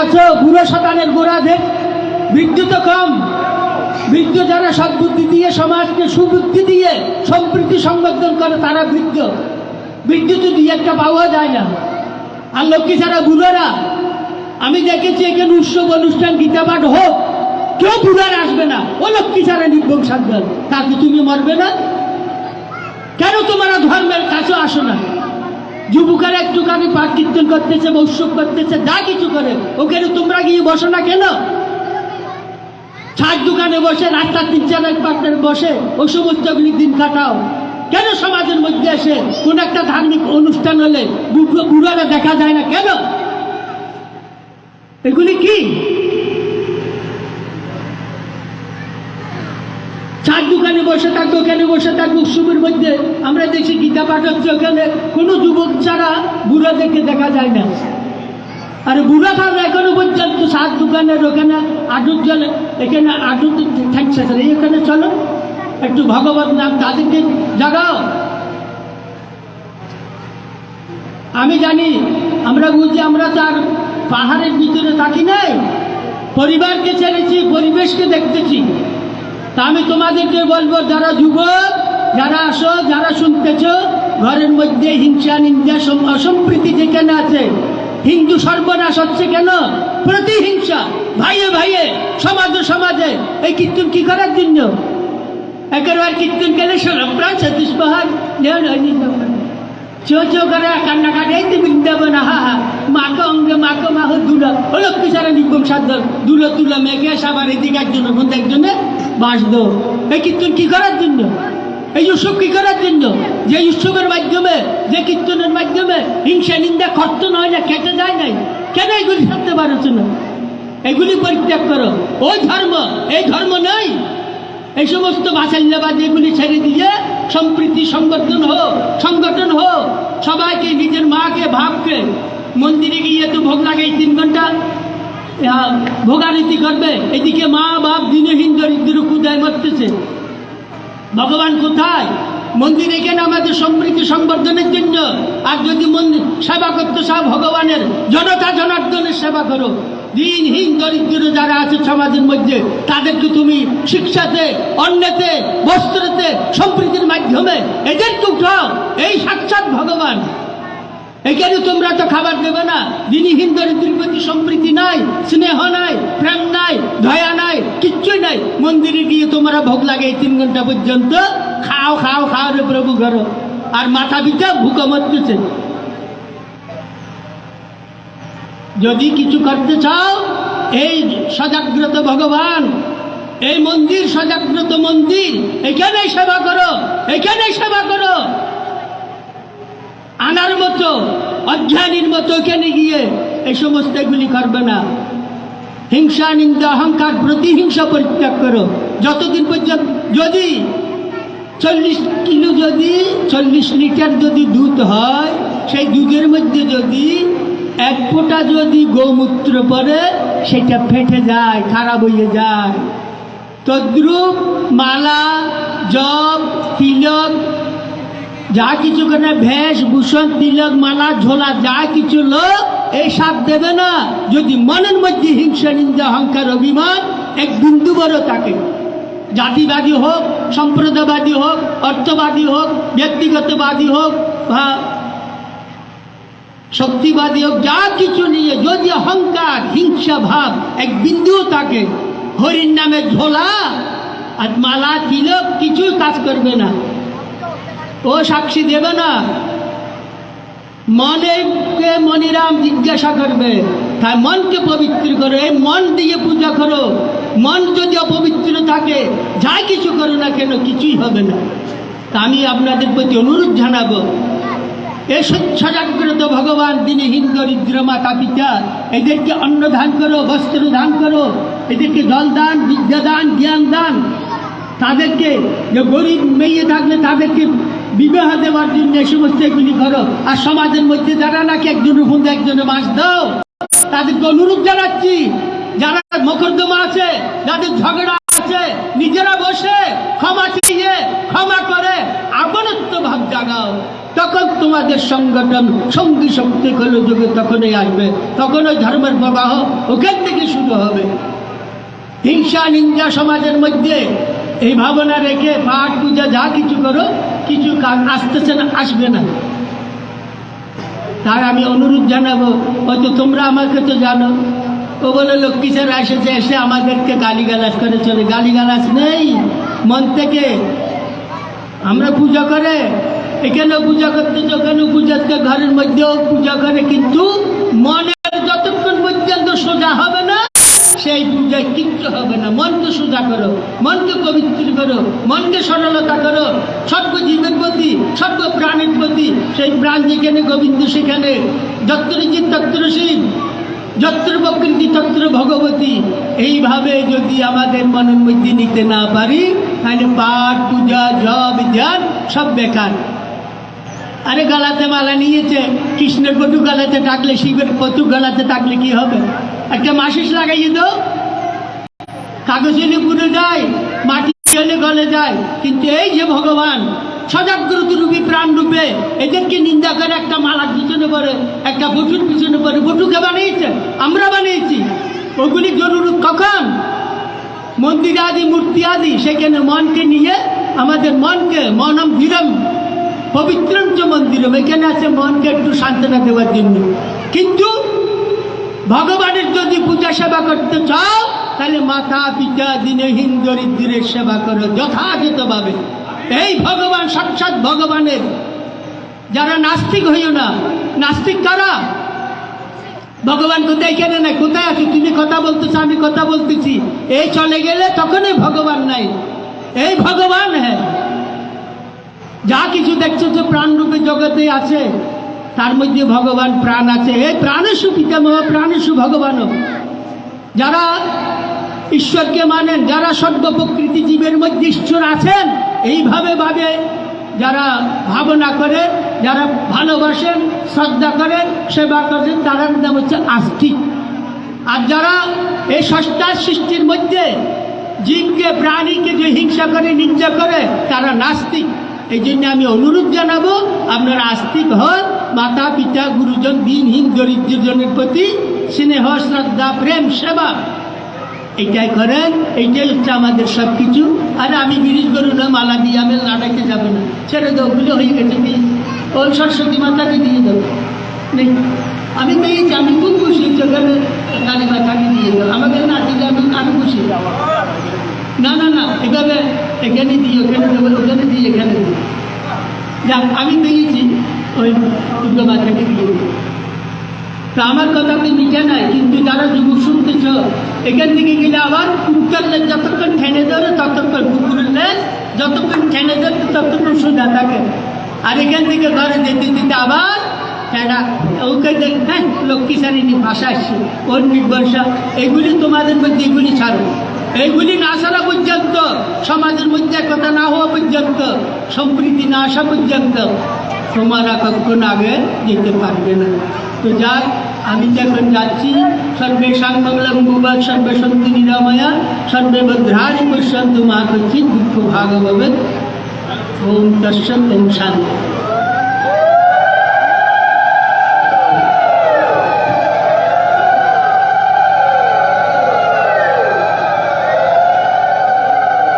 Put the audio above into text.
আছো বুড়ো শতানের গোড়াদের বৃদ্ধ তো কম। বৃদ্ধ যারা সদ্বুদ্ধি দিয়ে সমাজকে সুবুদ্ধি দিয়ে সম্প্রীতি সংবর্ধন করে, তারা বৃদ্ধ। বৃদ্ধ তো দুই একটা পাওয়া যায় না, আর লক্ষ্মী ছাড়া বুড়োরা আমি দেখেছি এখানে উৎসব, অনুষ্ঠান, গীতা পাঠ হোক, কেউ বুড়ার আসবে না। ও লক্ষ্মী ছাড়া নির্ভং সাধন তাকে তুমি মরবে না? কেন তোমরা ধর্মের কাছে আসো না? যুবকেরা একটুখানি পাঠ কীর্তন করতেছে উৎসব করতেছে, যা কিছু করে ওখানে তোমরা গিয়ে বসো না কেন? ছাদ দোকানে বসে, রাস্তা তিন চার পার্টের বসে ওই সমস্তগুলি দিন কাটাও। কেন সমাজের মধ্যে এসে কোন একটা ধার্মিক অনুষ্ঠান হলে বুড়ো বুড়ারা দেখা যায় না কেন? এগুলি কি চার দোকানে বসে থাকব ওখানে বসে থাকব? উৎসবের মধ্যে আমরা দেখছি গীতা পাঠ হচ্ছে ওখানে। কোনো যুবক ছাড়া বুড়াদেরকে দেখা যায় না। আর বুড়া থাকলে এখনও পর্যন্ত সাত দোকানের ওখানে আটুর জলে এখানে আটুর থাকছে। এখানে চলো, একটু ভগবত নাম তাদেরকে জাগাও। আমি জানি, আমরা বুঝি আমরা তো আর পাহাড়ের ভিতরে থাকি নাই। পরিবারকে ছেড়েছি, পরিবেশকে দেখতেছি। তা আমি তোমাদেরকে বলব, যারা যুবক, যারা আসো যারা শুনতেছ, ঘরের মধ্যে হিংসা, নিন্দা, সম- অসম্প্রীতি যেখানে আছে, হিন্দু সর্বনাশ হচ্ছে কেন? প্রতিহিংসা। ভাইয়ে ভাইয়ে, সমাজে সমাজে, এই কীর্তন কি করার জন্য? একেবারে কীর্তন গেলে প্রাণ সতীশ নয় চো চো করে কান্নাকাটি এই তো বৃন্দাবন হা হা মাকে অঙ্গে, মাকে মাহ দুল। হলো পিছারে নিগম সাধ্য দুলো, তুল, মেঘে সাবার এদিকে একজনের মধ্যে একজনে দো এই কীর্তন কি করার জন্য? এই উৎসব কি করার জন্য? যে উৎসবের মাধ্যমে, যে কীর্তনের মাধ্যমে হিংসা, নিন্দা কর্তন হয় না কেটে যায় নাই, কেন এগুলি থাকতে পারছ না এগুলি পরিত্যাগ করো। ওই ধর্ম, এই ধর্ম নয় এই সমস্ত বাসাল্যাবাদ এগুলি ছেড়ে দিয়ে সম্প্রীতি সংগঠন হোক সংগঠন হোক, সবাইকে, নিজের মাকে ভাবকে মন্দিরে গিয়ে তো ভোগ লাগে তিন ঘণ্টা আহ, ভোগারতি করবে। এদিকে মা বাপ দিনহীন দরিদ্র কুদায় মরতেছে। ভগবান কোথায়? মন্দির এখানে আমাদের সমৃদ্ধি সংবর্ধনের জন্য। আর যদি মন্দির সেবা করতে চাও ভগবানের জনতা জনার্দনের সেবা করো। দিনহীন দরিদ্র যারা আছে সমাজের মধ্যে তাদেরকে তুমি শিক্ষাতে অন্যতে বস্ত্রতে সম্প্রীতির মাধ্যমে এদেরকে উঠাও এই সাক্ষাৎ ভগবান। এখানে তোমরা তো খাবার দেবে না। দিনহীন দরিদ্রের প্রতি সম্প্রীতি নাই, স্নেহ নাই, প্রেম নাই, দয়া নাই, কিচ্ছুই নাই, মন্দিরে গিয়ে তোমরা ভোগ লাগে তিন ঘণ্টা পর্যন্ত খাও খাও খাও রে প্রভু ঘর। আর মাথা পিঠা ভুকা মরতেছে যদি কিছু করতে চাও, এই সজাগ্রত ভগবান, এই মন্দির সজাগ্রত মন্দির, এখানেই সেবা করো, এখানেই সেবা করো। আনার মতো, অজ্ঞানীর মতো এখানে গিয়ে এই সমস্ত এগুলি করবে না। হিংসা, নিন্দা, অহংকার, প্রতিহিংসা পরিত্যাগ করো। যতদিন পর্যন্ত যদি চল্লিশ কিলো যদি, চল্লিশ লিটার যদি দুধ হয়, সেই দুধের মধ্যে যদি এক ফোঁটা যদি গোমূত্র পরে সেটা ফেটে যায়, খারাপ হয়ে যায়। তদ্রুপ মালা, জপ, তিলক যা কিছু করে ভেষ, ভূষণ, তিলক, মালা, ঝোলা, যা কিছু লোক এই সাপ দেবে না। যদি মনের মধ্যে হিংসা, নিন্দা, অহংকার, অভিমান, এক বিন্দু বড় থাকে। জাতিবাদী হোক, সম্প্রদায়বাদী হোক, অর্থবাদী হোক, ব্যক্তিগতবাদী হোক, বা শক্তিবাদী হোক, যা কিছু নিয়ে যদি অহংকার, হিংসা, ভাব এক বিন্দুও থাকে, হরির নামে ঝোলা আর মালা, তিলক কিছু কাজ করবে না। ও সাক্ষী দেবে না। মনেকে মনিরাম জিজ্ঞাসা করবে তাই মনকে পবিত্র করো, এই মন দিয়ে পূজা করো। মন যদি অপবিত্র থাকে, যা কিছু করো না কেন, কিছুই হবে না। তা আমি আপনাদের প্রতি অনুরোধ জানাব। এ সজাগ্রত ভগবান দিনে দিনহীন দরিদ্র মাতা পিতা, এদেরকে অন্ন দান করো, বস্ত্র দান করো, এদেরকে জল দান, বিদ্যা দান, জ্ঞান দান। তাদেরকে যে গরিব মেয়ে থাকলে তাদেরকে বিবাহ দেওয়ার জন্য সমস্ত এগুলি করো আর সমাজের মধ্যে যারা নাকি একজনের মধ্যে একজনে মাস দাও, তাদেরকে অনুরোধ জানাচ্ছি, যারা মকদ্দমা আছে, যাদের ঝগড়া আছে, নিজেরা বসে ক্ষমা চেয়ে ক্ষমা করে আপনত্ব ভাব জাগাও। তখন তোমাদের সংগঠন সঙ্গী শক্তি হলো যুগে তখনই আসবে। তখন ওই ধর্মের প্রবাহ ওখান থেকে শুরু হবে। হিংসা নিন্দা সমাজের মধ্যে এই ভাবনা রেখে পাঠ পূজা যা কিছু করো, কিছু আসতেছে না আসবে না। তাই আমি অনুরোধ জানাব, হয়তো তোমরা আমাকে তো জানো। ও বলে, লক্ষ্মী স্যার এসেছে, এসে আমাদেরকে গালিগালাজ করে চলে। গালিগালাজ নেই, মন থেকে। আমরা পূজা করে এখানেও পূজা করতে ওখানেও পূজাতে ঘরের মধ্যেও পূজা করে, কিন্তু মনের যতক্ষণ পর্যন্ত সোজা হবে পূজায় কিচ্ছু হবে না। মনকে সোজা করো, মনকে পবিত্র করো, মনকে সরলতা করো। সর্বজীবের প্রতি সর্ব প্রাণের প্রতি, সেই প্রাণ যেখানে গোবিন্দ সেখানে। তত্র শিব? যত্র প্রকৃতি তত্র ভগবতী? এইভাবে যদি আমাদের মনের মধ্যে নিতে না পারি, তাহলে পাঠ, পূজা, জপ, ধ্যান সব বেকার। আরে গালাতে মালা নিয়েছে, কৃষ্ণের কটু গলাতে টাকলে শিবের কটু গলাতে টাকলে কি হবে? একটা মাসিস লাগাইয়ে দাও। কাগজ এলে যায়, মাটি এলে গলে যায়। কিন্তু এই যে ভগবান সজাগ্রত রূপী প্রাণ রূপে এদেরকে নিন্দা করে, একটা মালার পিছনে পড়ে একটা বটুর পিছনে পড়ে বটুকে বানিয়েছে, আমরা বানিয়েছি। ওগুলি জরুরি কখন? মন্দির আদি, মূর্তি আদি, সেখানে মনকে নিয়ে আমাদের মনকে মনম ধীরম পবিত্রঞ্চ মন্দিরম, এখানে আছে মনকে একটু সান্ত্বনা দেওয়ার জন্য। কিন্তু ভগবানের যদি পূজা সেবা করতে চাও তাহলে মাতা পিতা দিনহীন দরিদ্রের সেবা করো যথাযথভাবে। এই ভগবান, সাক্ষাৎ ভগবানের। যারা নাস্তিক হইও না, নাস্তিক কারা? ভগবান কোথায় কেনে নাই, কোথায় আছে? তুমি কথা বলতেছো, আমি কথা বলতেছি। এই চলে গেলে তখনই ভগবান নাই। এই ভগবান হ্যাঁ। যা কিছু দেখছ যে প্রাণরূপে জগতে আছে, তার মধ্যে ভগবান প্রাণ আছে। এই প্রাণেশু পিতামহ প্রাণেশু ভগবান যারা ঈশ্বরকে মানেন যারা সদ্য প্রকৃতি জীবের মধ্যে ঈশ্বর আছেন, এইভাবে ভাবে যারা ভাবনা করে, যারা ভালোবাসেন, শ্রদ্ধা করেন সেবা করেন তারার নাম হচ্ছে আস্তিক আর যারা এই ষষ্ঠার সৃষ্টির মধ্যে জীবকে, প্রাণীকে যে হিংসা করে, নিন্দা করে, তারা নাস্তিক। এই জন্য আমি অনুরোধ জানাব, আপনারা আস্তিক হন, মাতা, পিতা, গুরুজন, দিনহীন, দরিদ্রজনের প্রতি স্নেহ, শ্রদ্ধা, প্রেম, সেবা এইটাই করেন এইটাই হচ্ছে আমাদের সব কিছু আর আমি বিরিজ করু না, মালা দিয়ে আমি লাটাইতে যাবে না। ছেড়ে দাও ওগুলো হয়ে গেছে দিয়ে ওই সরস্বতী মাতাকে দিয়ে দেবো নেই। আমি পেয়েছি আমি খুব খুশি যেখানে কালী মাতাকে দিয়ে দেবো আমাকে না দিলে আমি আমি খুশি। না না না, এভাবে এখানে দিই ওখানে দেবো, ওখানে দিই এখানে দিই যাক, আমি পেয়েছি ওই দুর্গা মাতাকে দিয়ে দেবো তা আমার কথা তো মিটে নাই, কিন্তু যারা যুবক শুনতেছ এখান থেকে গেলে আবার উত্তরলে যতক্ষণ ঠেনে ধরে, ততক্ষণ কুকুরলে যতক্ষণ ঠেনে ধরে, ততক্ষণ সোজা থাকে। আর এখান থেকে ঘরে যেতে যেতে আবার দেখ হ্যাঁ লক্ষ্মী ভাষা তোমাদের মধ্যে, এগুলি এইগুলি সমাজের মধ্যে কথা না হওয়া সম্প্রীতি না আসা তোমরা কখন আগে যেতে পারবে না। তো যাক আমি যখন যাচ্ছি, সর্বে সাংমঙ্গলম ভুবাদ সর্বে সন্তু নিরাময়া, সর্বে ভদ্রাণী পশ্যন্তু মা কচ্ছি দুঃখ ভাগবত। ওম তস্য ওম শান্তি।